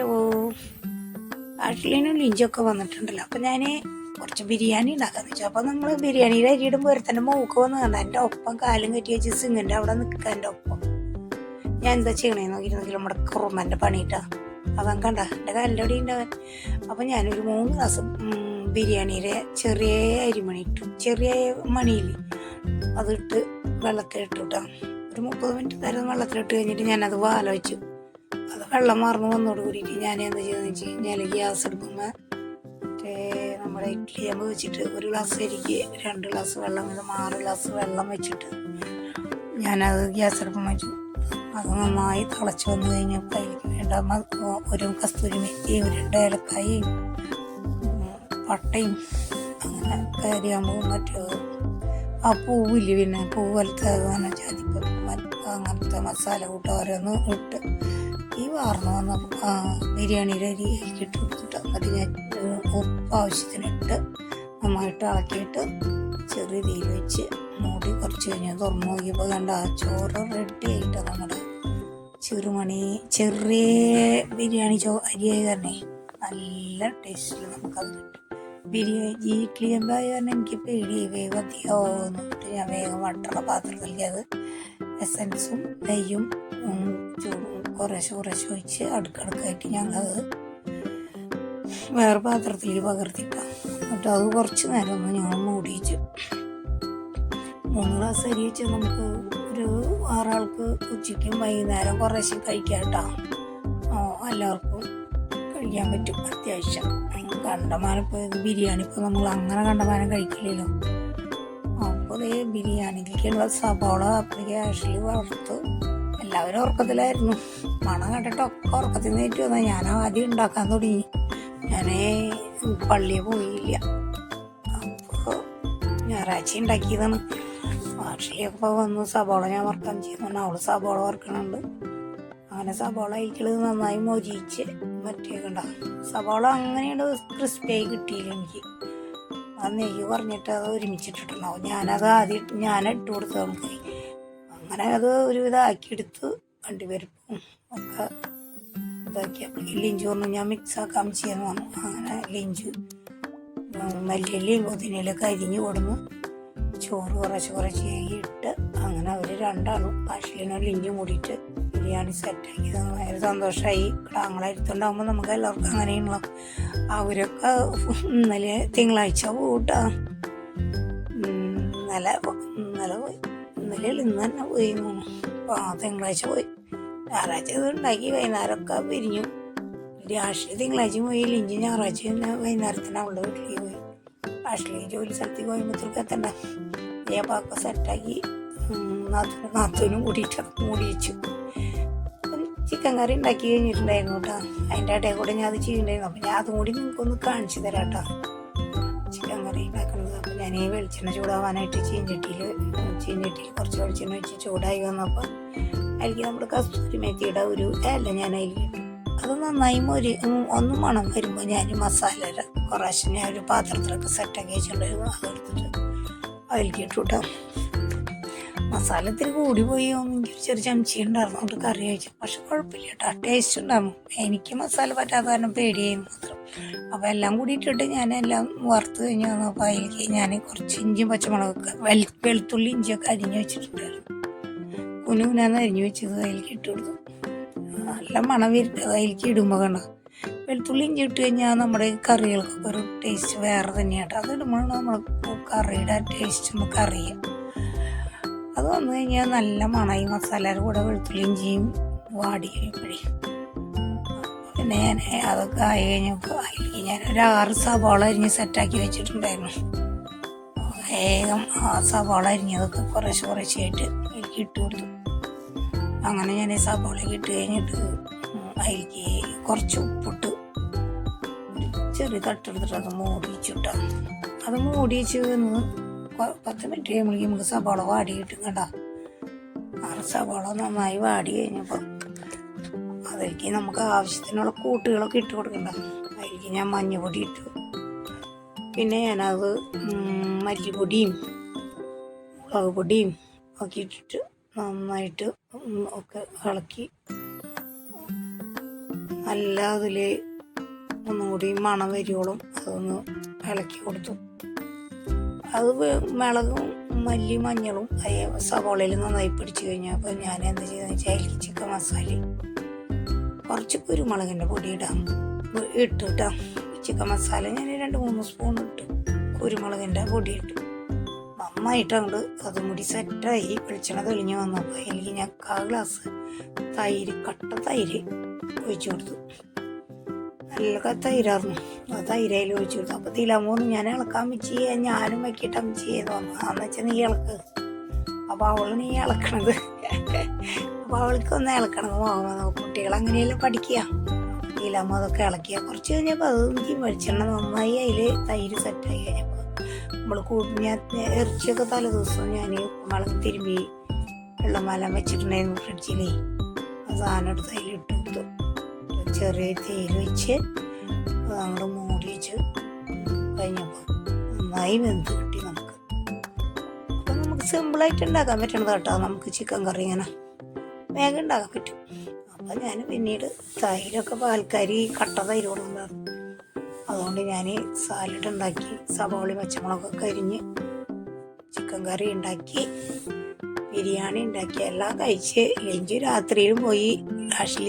Hello. ആഷ്ലിനും ലിഞ്ചൊക്കെ വന്നിട്ടുണ്ടല്ലോ. അപ്പം ഞാൻ കുറച്ച് ബിരിയാണി ഉണ്ടാക്കാന്ന് വെച്ചു. അപ്പം നമ്മൾ ബിരിയാണിയുടെ അരി ഇടുമ്പോൾ ഒരുത്തന്റെ മൂക്ക് വന്ന് കണ്ട എന്റെ ഒപ്പം കാലും കെട്ടി വെച്ച് സിങ്ങിന്റെ അവിടെ നിൽക്കുക എന്റെ ഒപ്പം. ഞാൻ എന്താ ചെയ്യണേന്ന് നോക്കിയിരുന്നെങ്കിൽ നമ്മുടെ കുറുമ്പന്റെ പണിയിട്ടാ. അവൻ കണ്ട എന്റെ കാലിന്റെ അവിടെ ഉണ്ട് അവൻ. അപ്പം ഞാനൊരു മൂന്ന് ഗ്ലാസ് ബിരിയാണിയുടെ ചെറിയ അരിമണി ഇട്ടു. ചെറിയ മണിയിൽ അതിട്ട് വെള്ളത്തിലിട്ടു കേട്ടോ ഒരു മുപ്പത് മിനിറ്റ് നേരം വെള്ളത്തിലിട്ട് കഴിഞ്ഞിട്ട് ഞാനത് വാല വെച്ചു അത് വെള്ളം മാറുന്നു വന്നോട് കൂടിയിട്ട് ഞാൻ എന്താ ചെയ്തെന്ന് വെച്ച് കഴിഞ്ഞാൽ ഗ്യാസ് എടുക്കുമ്പോൾ നമ്മുടെ ഇഡ്ഡലി അമ്പ് വെച്ചിട്ട് ഒരു ഗ്ലാസ് അരിക്ക് രണ്ട് ഗ്ലാസ് വെള്ളം വീതം ആറ് ഗ്ലാസ് വെള്ളം വെച്ചിട്ട് ഞാനത് ഗ്യാസ് അടുപ്പം വെച്ചു. അത് നന്നായി തിളച്ച് വന്നു കഴിഞ്ഞപ്പോൾ അതിലേക്ക് വേണ്ട ഒരു കസ്തൂരി മെത്തിയും രണ്ട് ഏലക്കായും പട്ടയും അങ്ങനെ കരിയാമ്പും മറ്റു ആ പൂവില്ല പിന്നെ പൂ പോലത്തെ അങ്ങനത്തെ മസാല കൂട്ട് ഓരോന്ന് ഇട്ട് ഈ വാർന്ന വന്ന ബിരിയാണിയുടെ അരി അരിക്കിട്ട് കൊടുത്തിട്ട് അതിന് ഞാൻ ഉപ്പ് ആവശ്യത്തിനിട്ട് നന്നായിട്ട് ആക്കിയിട്ട് ചെറിയ തീയിൽ വെച്ച് മൂടി കുറച്ച് കഴിഞ്ഞാൽ തുറന്നു നോക്കിയപ്പോൾ കണ്ട ആ ചോറ് റെഡി ആയിട്ട് നമ്മുടെ ചെറുമണി ചെറിയ ബിരിയാണി ചോ അരിയായി തന്നെ നല്ല ടേസ്റ്റിൽ നമുക്കത് കിട്ടും. ബിരിയാണി ഇഡ്ഡലി ചെമ്പായ കാരണം എനിക്ക് പേടി വേഗം അധികമാവുന്നിട്ട് ഞാൻ വേഗം വട്ടുള്ള പാത്രത്തിലേക്ക് അത് എസൻസും നെയ്യും ചൂടും കുറേശ്ശെ കുറേശ്ശെ ഒഴിച്ച് അടുക്കടുക്കായിട്ട് ഞങ്ങളത് വേറെ പാത്രത്തിൽ പകർത്തിട്ടാം എന്നിട്ട് അത് കുറച്ച് നേരം ഒന്ന് ഞങ്ങൾ മൂടി വെച്ചു മൂന്ന് ഗ്ലാസ് അരി വെച്ച് നമുക്ക് ഒരു ആറാൾക്ക് ഉച്ചയ്ക്കും വൈകുന്നേരം കുറേശ്ശെ കഴിക്കാം കേട്ടോ എല്ലാവർക്കും കഴിക്കാൻ പറ്റും അത്യാവശ്യം. കണ്ടമാനം ഇപ്പോൾ ബിരിയാണി ഇപ്പോൾ നമ്മൾ അങ്ങനെ കണ്ടമാനം കഴിക്കില്ലല്ലോ. അപ്പോൾ ഈ ബിരിയാണിക്കുള്ള സബോള അപ്പോഴേക്ക് ആഷിൽ വറുത്ത്. എല്ലാവരും ഉറക്കത്തിലായിരുന്നു. മണം കണ്ടിട്ട് ഒക്കെ ഉറക്കത്തിൽ നിന്ന് വന്നാൽ ഞാൻ ആദ്യം ഉണ്ടാക്കാൻ തുടങ്ങി. ഞാനേ പള്ളിയിൽ പോയില്ല. അപ്പോൾ ഞായറാഴ്ച ഉണ്ടാക്കിയതാണ്. ആഷിലിയൊക്കെ വന്ന് സബോള ഞാൻ വറുക്കാൻ ചെയ്യുന്നുണ്ട് അവൾ സബോള വറുക്കണുണ്ട്. അങ്ങനെ സബോള അയക്കൽ നന്നായി മൊരിയിച്ച് മറ്റേക്കണ്ട സബോള സബോള ക്രിസ്പി ആയി കിട്ടിയില്ല എനിക്ക്. ആ നെയ്യ് പറഞ്ഞിട്ട് അത് ഒരുമിച്ചിട്ടിട്ടുണ്ടാവും. ഞാനത് ആദ്യം ഞാൻ ഇട്ട് കൊടുത്തു നമുക്ക് അങ്ങനെ അത് ഒരുവിധം ആക്കിയെടുത്ത് വണ്ടിപരിപ്പും ഒക്കെ ഇതാക്കിയപ്പോൾ ലിഞ്ച് പറഞ്ഞു ഞാൻ മിക്സ് ആക്കാൻ ചെയ്യാന്ന് പറഞ്ഞു അങ്ങനെ ലിഞ്ച് മല്ലിയിലയും പുതിനയിലൊക്കെ അരിഞ്ഞ് കൊടുന്നു. ചോറ് കുറച്ച് കുറച്ച് ഇട്ട് അങ്ങനെ അവർ രണ്ടാളും അശ്ലിനും ലിഞ്ചും കൂടിയിട്ട് ബിരിയാണി സെറ്റാക്കി ഭയങ്കര സന്തോഷമായി ആങ്ങളായിരുത്തുണ്ടാകുമ്പോൾ നമുക്ക് എല്ലാവർക്കും അങ്ങനെയുള്ള അവരൊക്കെ ഇന്നലെ തിങ്കളാഴ്ച പോട്ടാ ഇന്നലെ ഇന്നലെ പോയി. ഇന്നലെ ഇന്ന് തന്നെ പോയി. തിങ്കളാഴ്ച പോയി. ഞായറാഴ്ച ഇത് ഉണ്ടാക്കി വൈകുന്നേരമൊക്കെ പിരിഞ്ഞു രാഷ്ട്രീയ തിങ്കളാഴ്ച പോയി ലിഞ്ച് ഞായറാഴ്ച വൈകുന്നേരത്തിന് അവളുടെ വീട്ടിലേക്ക് പോയി. രാഷ്ട്രീയ ജോലി സ്ഥലത്തേക്ക് കോയമ്പത്തൂർക്ക് എത്തണ്ട ഏപ്പാക്കെ സെറ്റാക്കി നാത്തൂനും നാത്തൂനും കൂടിയിട്ട് മൂടി വെച്ചു. ചിക്കൻ കറി ഉണ്ടാക്കി കഴിഞ്ഞിട്ടുണ്ടായിരുന്നു കേട്ടോ. അതിന്റെ ഇടയിൽ കൂടെ ഞാൻ അത് ചെയ്യുന്നുണ്ടായിരുന്നു. അപ്പം ഞാൻ അതും കൂടി നിങ്ങൾക്കൊന്ന് കാണിച്ചു തരാം കേട്ടോ. ഞാൻ വെളിച്ചെണ്ണ ചൂടാവാനായിട്ട് ചീഞ്ചട്ടിയിൽ ചീഞ്ചട്ടിയിൽ കുറച്ച് വെളിച്ചെണ്ണ വെച്ച് ചൂടായി വന്നപ്പോൾ അതിലേക്ക് നമ്മൾ കസ്തൂരി മേത്തിയുടെ ഒരു ഇല ഞാൻ ഇട്ടു. അത് നന്നായി മൊരി ഒന്ന് മണം വരുമ്പോൾ ഞാൻ മസാല കുറേശ്ശെ ഞാൻ ഒരു പാത്രത്തിലൊക്കെ സെറ്റാക്കി വെച്ചിട്ടുണ്ടായിരുന്നു അതെടുത്തിട്ട് അതിലേക്ക് ഇട്ടു കേട്ടോ മസാല ഇത്തിരി കൂടി പോയി എനിക്ക് ചെറിയ ചമച്ചി ഉണ്ടായിരുന്നു. അതുകൊണ്ട് കറി കഴിച്ചു. പക്ഷെ കുഴപ്പമില്ല കേട്ടോ. ടേസ്റ്റ് ഉണ്ടാകും എനിക്ക് മസാല പറ്റാത്ത കാരണം പേടിയായി മാത്രം. അപ്പോൾ എല്ലാം കൂടി ഇട്ടിട്ട് ഞാൻ എല്ലാം വറുത്ത് കഴിഞ്ഞ്. വന്നപ്പോൾ അതിലേക്ക് ഞാൻ കുറച്ച് ഇഞ്ചിയും പച്ചമുളകൊക്കെ വെളു വെളുത്തുള്ളി ഇഞ്ചിയൊക്കെ അരിഞ്ഞ് വെച്ചിട്ടുണ്ടായിരുന്നു. കുനുകുനാന്ന് അരിഞ്ഞ് വെച്ചത് അതിലേക്ക് ഇട്ട് കൊടുത്തു. നല്ല മണം വരുന്നത് അതിലേക്ക് ഇടുമ്പോൾ കണ്ട? വെളുത്തുള്ളി ഇഞ്ചി ഇട്ട് കഴിഞ്ഞാൽ നമ്മുടെ കറികൾക്കൊക്കെ ഒരു ടേസ്റ്റ് വേറെ തന്നെയാണ് അത് ഇടുമ്പോഴാണ് നമ്മൾ കറിയുടെ ടേസ്റ്റ് നമുക്ക് അറിയാം. അത് വന്നു കഴിഞ്ഞാൽ നല്ല മണമായി മസാലയുടെ കൂടെ വെളുത്തുള്ളി ഇഞ്ചിയും വാടി കഴിയുമ്പോഴേ. പിന്നെ ഞാൻ അതൊക്കെ ആയി കഴിഞ്ഞപ്പോൾ അതിലേക്ക് ഞാൻ ഒരു ആറ് സവാള അരിഞ്ഞ് സെറ്റാക്കി വെച്ചിട്ടുണ്ടായിരുന്നു. വേഗം ആ സവാള അരിഞ്ഞതൊക്കെ കുറേശ്ശെ കുറേശ്ശെയായിട്ട് അതിലേക്ക് ഇട്ട് കൊടുത്തു. അങ്ങനെ ഞാൻ ഈ സവാള ഇട്ട് കഴിഞ്ഞിട്ട് അതിലേക്ക് കുറച്ച് ഉപ്പിട്ട് ചെറിയ തട്ടെടുത്തിട്ട് അത് മൂടി വെച്ചിട്ടാ അത് മൂടി പത്ത് മിനിറ്റ് കഴിയുമ്പോഴേക്കും നമുക്ക് സവാള വാടി കിട്ടും കണ്ട ആ സവാള നന്നായി വാടി കഴിഞ്ഞപ്പോൾ അതിലേക്ക് നമുക്ക് ആവശ്യത്തിനുള്ള കൂട്ടുകളൊക്കെ ഇട്ട് കൊടുക്കണ്ട. അതിലേക്ക് ഞാൻ മഞ്ഞപ്പൊടി ഇട്ടു. പിന്നെ ഞാനത് മല്ലിപ്പൊടിയും മുളക് പൊടിയും ഒക്കെ ഇട്ടിട്ട് നന്നായിട്ട് ഒക്കെ ഇളക്കി നല്ല അതിൽ ഒന്നും കൂടി മണം അതൊന്ന് ഇളക്കി കൊടുത്തു. അത് മിളകും മല്ലി മഞ്ഞളും അതേ സവോളയിൽ നന്നായി പിടിച്ചു കഴിഞ്ഞാൽ അപ്പോൾ ഞാൻ എന്താ ചെയ്തെന്ന് വെച്ചാൽ അതിൽ ചിക്കൻ മസാലയും കുറച്ച് കുരുമുളകിന്റെ പൊടി ഇടാം. ഇട്ടിട്ടാം ചിക്കൻ മസാല ഞാൻ രണ്ട് മൂന്ന് സ്പൂൺ ഇട്ട് കുരുമുളകിന്റെ പൊടി ഇട്ടു നന്നായിട്ട് അങ്ങോട്ട് അതും കൂടി സെറ്റായി വെളിച്ചെണ്ണ തെളിഞ്ഞ് വന്നപ്പോൾ എനിക്ക് ഞാൻ കാ ഗ്ലാസ് തൈര് കട്ട തൈര് ഒഴിച്ചു കൊടുത്തു. നല്ല ക- തൈരായിരുന്നു ആ തൈരയിൽ ഒഴിച്ചു കൊടുത്തു. അപ്പോൾ തിലമൂന്ന് ഞാൻ ഇളക്കാൻ വെച്ച് ഞാനും വെക്കിട്ട് അമ്മ ചെയ്യുന്നു അന്ന് വെച്ചാൽ നീ ഇളക്ക്. അപ്പോൾ അവൾ നീ ഇളക്കണത്. അപ്പോൾ അവൾക്കൊന്ന് ഇളക്കണത് പോകുമ്പോൾ കുട്ടികൾ അങ്ങനെയല്ലേ പഠിക്കുക തിലമ്മ അതൊക്കെ ഇളക്കിയ. കുറച്ച് കഴിഞ്ഞപ്പോൾ അത് എനിക്ക് വെളിച്ചെണ്ണ നന്നായി അതിൽ തൈര് സെറ്റായി കഴിഞ്ഞപ്പോൾ നമ്മൾ കൂട്ടി ഞാൻ ഇറച്ചിയൊക്കെ തലേ ദിവസം ഞാൻ ഉപ്പുമുളക് തിരുമ്പി വെള്ളമലം വെച്ചിട്ടുണ്ടായിരുന്നു ഫ്രിഡ്ജിലേ. ആ സാധനം എടുത്ത് കൊടുത്തു ചെറിയ തീയിൽ വെച്ച് നമ്മൾ മൂടി വെച്ച് കഴിഞ്ഞപ്പോൾ നന്നായി വെന്ത് കിട്ടി നമുക്ക്. അപ്പം നമുക്ക് സിമ്പിളായിട്ട് ഉണ്ടാക്കാൻ പറ്റണത് കേട്ടോ. നമുക്ക് ചിക്കൻ കറി ഇങ്ങനെ വേഗം ഉണ്ടാക്കാൻ പറ്റും. അപ്പം ഞാൻ പിന്നീട് തൈരൊക്കെ പാൽക്കാരി കട്ട തൈര് കൊടുക്കുന്നുണ്ടായിരുന്നു അതുകൊണ്ട് ഞാൻ സാലഡ് ഉണ്ടാക്കി സവാളി പച്ചമുളകൊക്കെ അരിഞ്ഞ് ചിക്കൻ കറി ഉണ്ടാക്കി ബിരിയാണി ഉണ്ടാക്കി എല്ലാം കഴിച്ച് ലഞ്ച് രാത്രിയിലും പോയി ആഷിൽ